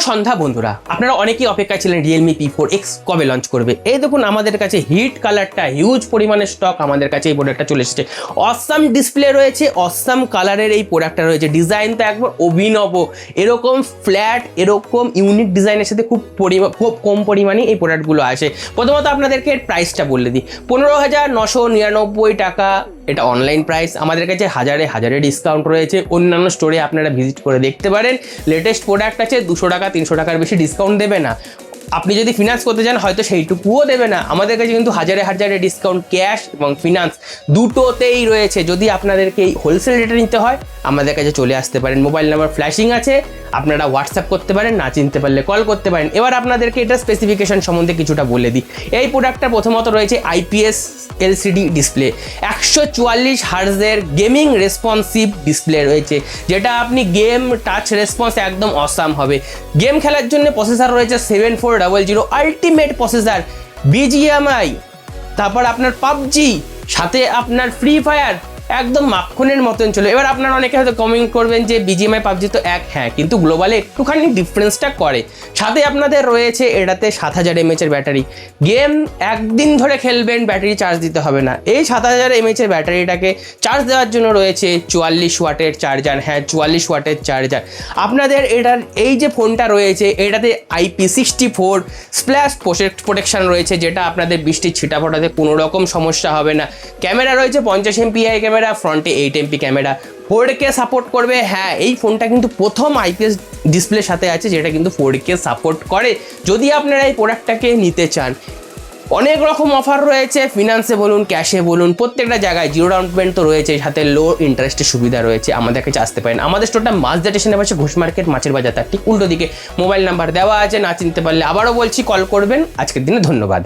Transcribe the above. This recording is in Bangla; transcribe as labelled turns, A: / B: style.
A: সন্ধ্যা, বন্ধুরা। আপনারা অনেকেই অপেক্ষায় ছিলেন রিয়েলমি পি ফোর এক্স কবে লঞ্চ করবে। এই দেখুন, আমাদের কাছে হিট কালারটা হিউজ পরিমাণে স্টক আমাদের কাছে এই প্রোডাক্টটা চলে এসেছে। অসাম ডিসপ্লে রয়েছে অসাম কালারের এই প্রোডাক্টটা রয়েছে। ডিজাইন তো একবার অভিনব, এরকম ফ্ল্যাট এরকম ইউনিক ডিজাইনের সাথে খুব পরিমা- খুব কম পরিমাণে এই প্রোডাক্টগুলো আসে। প্রথমত আপনাদেরকে প্রাইসটা বলে দিই। পনেরো হাজার নশো নিরানব্বই টাকা, এটা অনলাইন প্রাইস আমাদের কাছে হাজারে হাজারে ডিসকাউন্ট রয়েছে। অন্যান্য স্টোরে আপনারা ভিজিট করে দেখতে পারেন। লেটেস্ট প্রোডাক্ট আছে দুশো টাকা তিনশো টাকার বেশি ডিসকাউন্ট দেবে না। আপনি যদি ফিনান্স করতে চান, হয়তো সেইটুকুও দেবে না। আমাদের কাছে কিন্তু হাজারে হাজারে ডিসকাউন্ট ক্যাশ এবং ফিনান্স দুটোতেই রয়েছে। যদি আপনাদেরকে এই হোলসেল রেটে নিতে হয়, আমাদের কাছে চলে আসতে পারেন। মোবাইল নাম্বার ফ্ল্যাশিং আছে। আপনারা হোয়াটসঅ্যাপ করতে পারেন, না চিনতে পারলে কল করতে পারেন। এবার আপনাদেরকে এটা স্পেসিফিকেশন সম্বন্ধে কিছুটা বলে দিই। এই প্রোডাক্টটা প্রথমত রয়েছে আইপিএস এলসিডি ডিসপ্লে একশো চুয়াল্লিশ হার্জের গেমিং রেসপন্সিভ ডিসপ্লে রয়েছে। যেটা আপনি গেম টাচ রেসপন্স একদম অসাম হবে। গেম খেলার জন্য প্রসেসর রয়েছে seven four double zero ultimate processor BGMI তারপর আপনার পাবজি সাথে আপনার ফ্রি ফায়ার একদম মাখনের মতন চলে। এবার আপনারা অনেকে হয়তো কমেন্ট করবেন যে বিজিএমআই পাবজি তো এক হ্যাঁ কিন্তু গ্লোবালে একটুখানি ডিফারেন্সটা করে। সাথে আপনাদের রয়েছে এটাতে সাত হাজার এমএচের ব্যাটারি গেম একদিন ধরে খেলবেন ব্যাটারি চার্জ দিতে হবে না। এই সাত হাজার এমএচের ব্যাটারিটাকে চার্জ দেওয়ার জন্য রয়েছে চুয়াল্লিশ ওয়াটের চার্জার হ্যাঁ চুয়াল্লিশ ওয়াটের চার্জার আপনাদের এটার, এই যে ফোনটা রয়েছে, এটাতে IP sixty four splash protection রয়েছে, যেটা আপনাদের বৃষ্টির ছিটা ফোটাতে কোনো রকম সমস্যা হবে না। ক্যামেরা রয়েছে পঞ্চাশ এমপিআই ক্যামেরা ফ্রন্টে eight MP camera. Four K support করবে। হ্যাঁ এই ফোনটা কিন্তু প্রথম আইপিএস ডিসপ্লের সাথে আছে, যেটা কিন্তু ফোর কে সাপোর্ট করে। যদি আপনারা এই প্রোডাক্টটাকে নিতে চান, অনেক রকম অফার রয়েছে। ফিনান্সে বলুন ক্যাশে বলুন, প্রত্যেকটা জায়গায় জিরো ডাউন পেমেন্ট তো রয়েছে সাথে লো ইন্টারেস্টের সুবিধা রয়েছে। আমাদের কাছে আসতে পারেন। আমাদের স্টোরটা মাছদা স্টেশনের পাশে ঘোষ মার্কেট মাছের বাজার তার ঠিক উল্টো দিকে। মোবাইল নাম্বার দেওয়া আছে, না চিনতে পারলে আবারও বলছি কল করবেন। আজকের দিনে ধন্যবাদ।